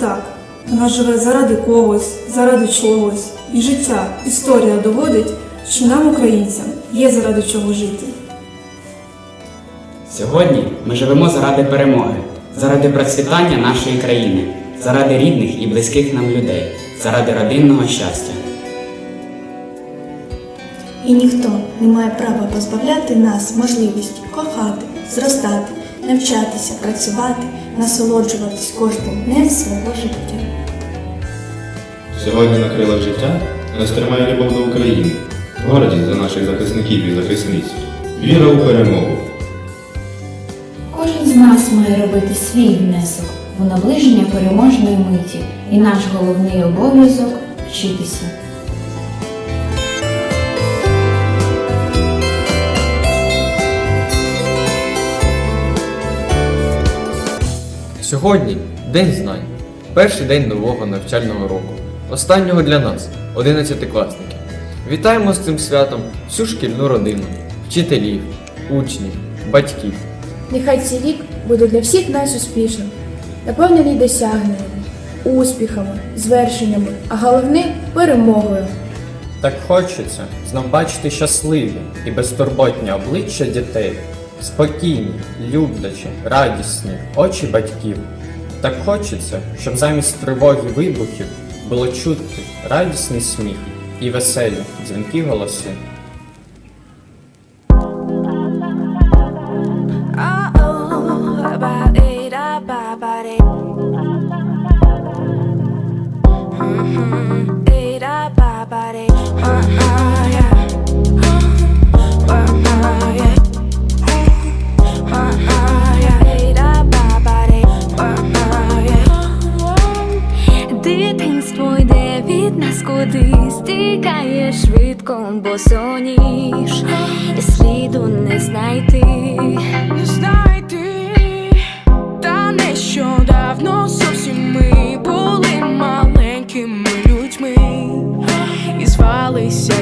так. Вона живе заради когось, заради чогось. І життя, історія доводить, що нам, українцям, є заради чого жити. Сьогодні ми живемо заради перемоги, заради процвітання нашої країни, заради рідних і близьких нам людей, заради родинного щастя. І ніхто не має права позбавляти нас можливості кохати, зростати, навчатися, працювати, насолоджуватись кожним днем свого життя. Сьогодні на крилах життя нас тримає любов до України, гордість за наших захисників і захисниць, віра у перемогу. Кожен з нас має робити свій внесок у наближення переможної миті, і наш головний обов'язок вчитися. Сьогодні День знань. Перший день нового навчального року. Останнього для нас, 11-класників. Вітаємо з цим святом всю шкільну родину, вчителів, учнів, батьків. Нехай цей рік буде для всіх нас успішним, наповнений досягненнями, успіхами, звершеннями, а головне перемогою. Так хочеться знов бачити щасливі і безтурботні обличчя дітей, спокійні, люблячі, радісні очі батьків. Так хочеться, щоб замість тривоги вибухів було чути радісний сміх і веселі дзвінки голоси. say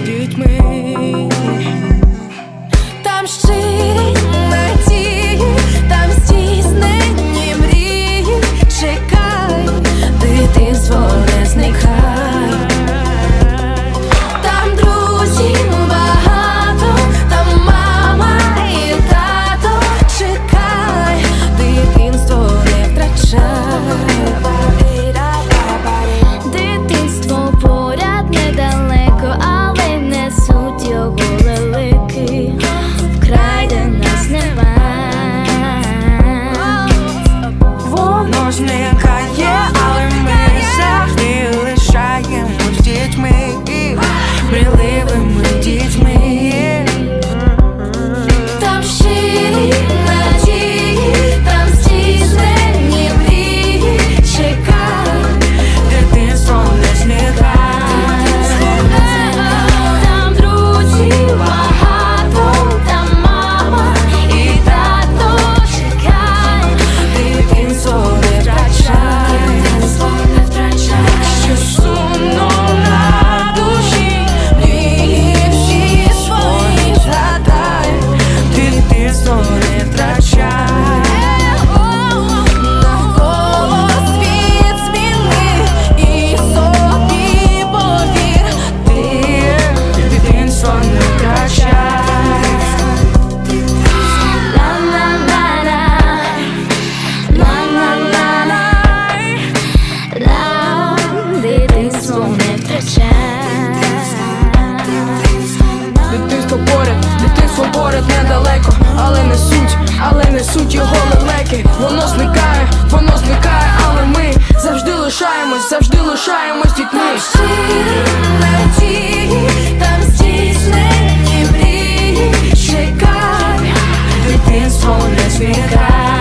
soul, let's be a guide.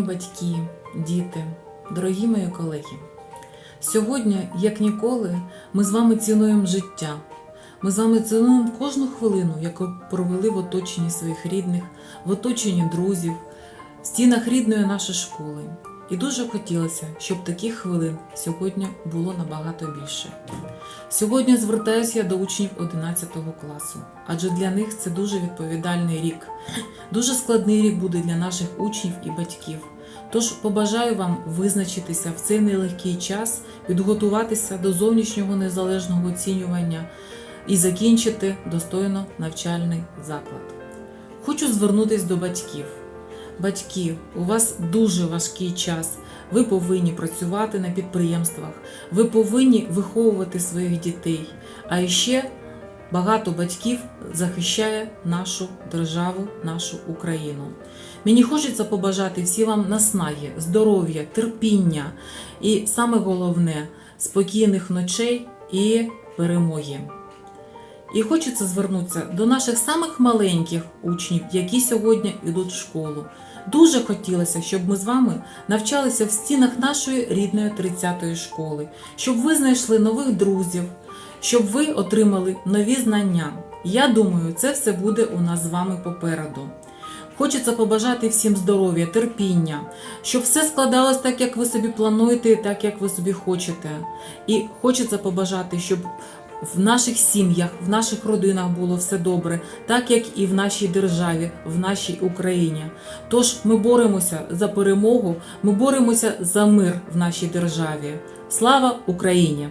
Батьки, діти, дорогі мої колеги. Сьогодні, як ніколи, ми з вами цінуємо життя. Ми з вами цінуємо кожну хвилину, яку провели в оточенні своїх рідних, в оточенні друзів, в стінах рідної нашої школи. І дуже хотілося, щоб таких хвилин сьогодні було набагато більше. Сьогодні звертаюся я до учнів 11 класу, адже для них це дуже відповідальний рік. Дуже складний рік буде для наших учнів і батьків. Тож побажаю вам визначитися в цей нелегкий час, підготуватися до зовнішнього незалежного оцінювання і закінчити достойно навчальний заклад. Хочу звернутися до батьків. Батьки, у вас дуже важкий час. Ви повинні працювати на підприємствах, ви повинні виховувати своїх дітей. А ще багато батьків захищає нашу державу, нашу Україну. Мені хочеться побажати всі вам наснаги, здоров'я, терпіння і саме головне спокійних ночей і перемоги. І хочеться звернутися до наших самих маленьких учнів, які сьогодні йдуть в школу. Дуже хотілося, щоб ми з вами навчалися в стінах нашої рідної 30-ї школи, щоб ви знайшли нових друзів, щоб ви отримали нові знання. Я думаю, це все буде у нас з вами попереду. Хочеться побажати всім здоров'я, терпіння, щоб все складалось так, як ви собі плануєте, і так, як ви собі хочете. І хочеться побажати, щоб в наших сім'ях, в наших родинах було все добре, так як і в нашій державі, в нашій Україні. Тож ми боремося за перемогу, ми боремося за мир в нашій державі. Слава Україні!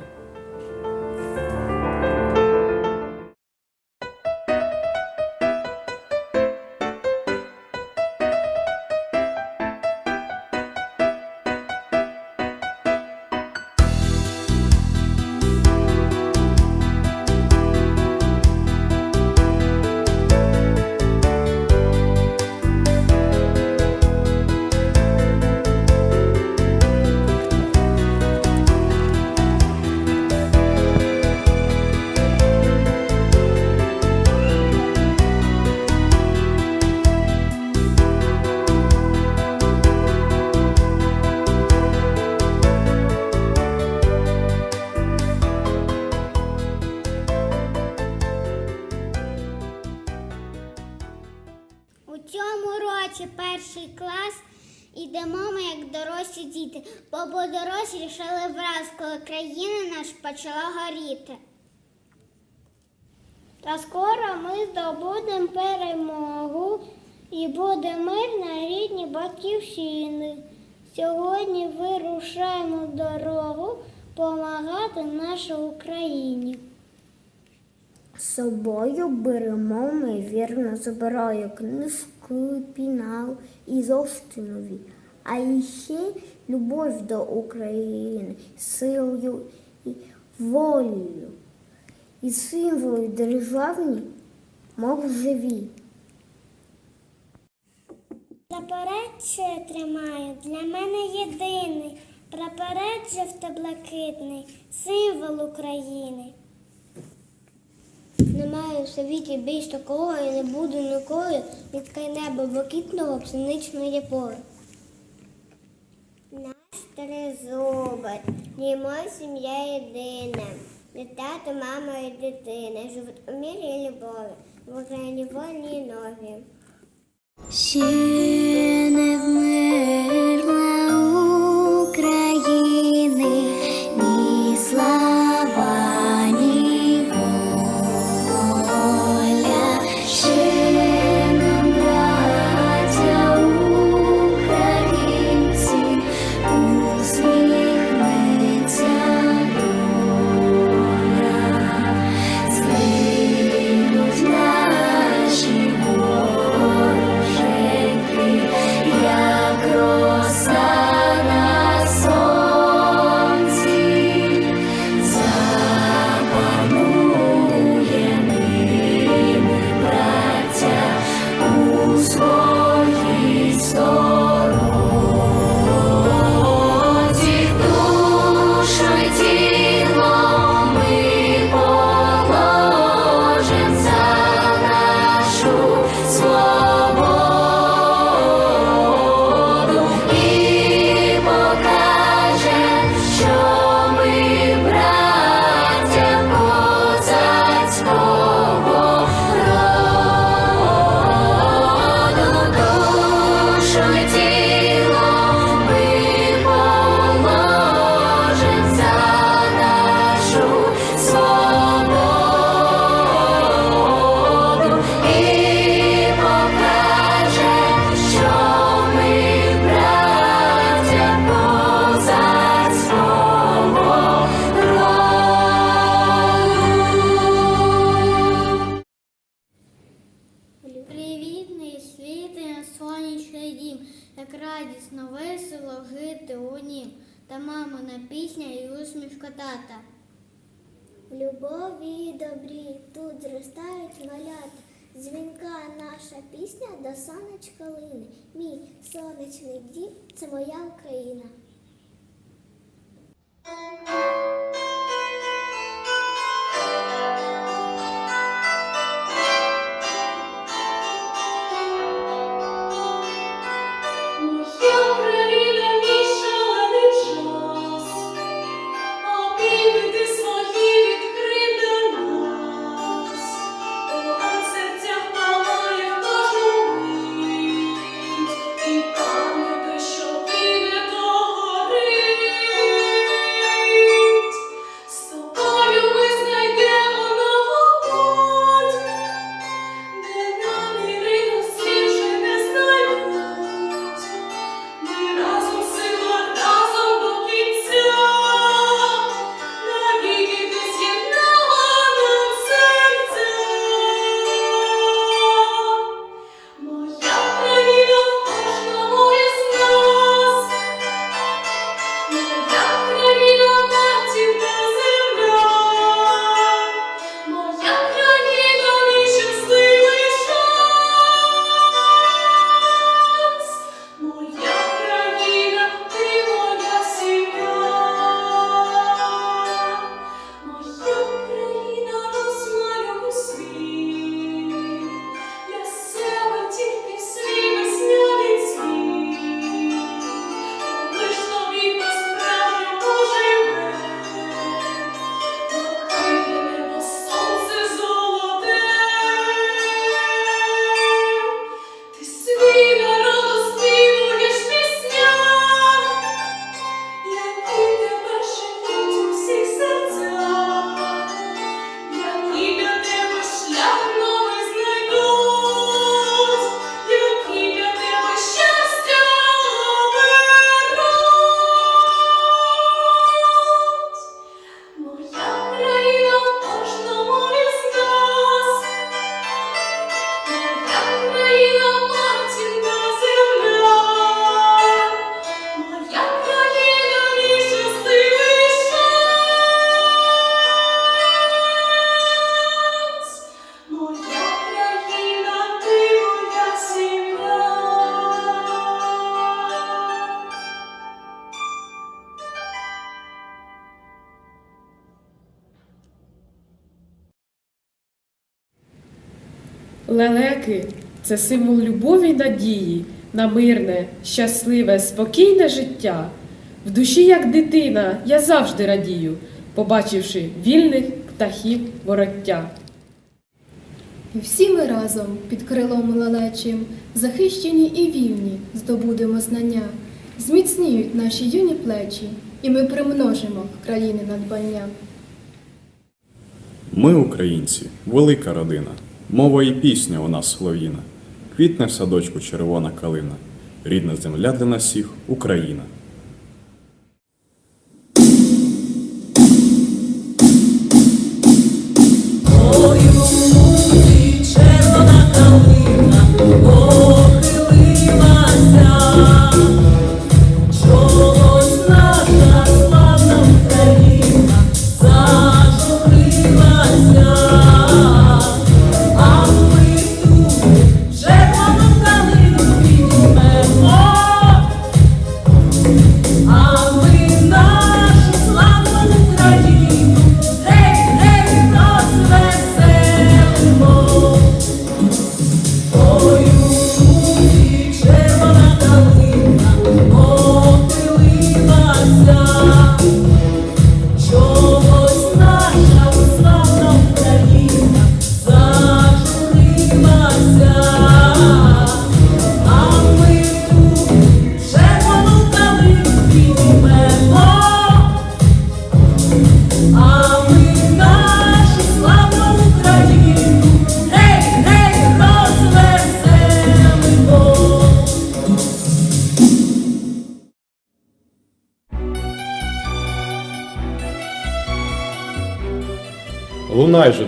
Цьому перший клас ідемо ми як дорослі діти, бо бо дорослі рішили враз, коли країна наша почала горіти. Та скоро ми здобудемо перемогу і буде мир на рідній батьківщини. Сьогодні вирушаємо дорогу помагати нашій Україні. Собою беремо ми вірно зброю, книжку, пінал і нові. А ще любов до України, силою і волею. І символи державні, мов живі. Заперече тримаю для мене єдиний, прапорець жовто-блакитний, символ України. Немає у світі більш такого і не буду ніколи, від край неба блакитного пшеничної поле. Наш тризубець, дімо сім'я єдина, не тато, мама і дитина, живуть у мірі і любові, в Україні вольні і нові. Ще не вмерла тата. В любові і добрі тут зростають малята. Дзвінка наша пісня до сонечка лине. Мій сонячний дім це моя Україна. Лелеки це символ любові й надії на мирне, щасливе, спокійне життя. В душі, як дитина, я завжди радію, побачивши вільних птахів вороття. І всі ми разом під крилом лелечим, захищені і вільні, здобудемо знання, зміцніють наші юні плечі, і ми примножимо країни надбання. Ми, українці, велика родина, мова і пісня у нас слов'їна. Квітне в садочку червона калина, рідна земля для нас всіх Україна. Червона калина похилилася,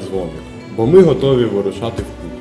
дзвоник, бо ми готові вирушати в путь.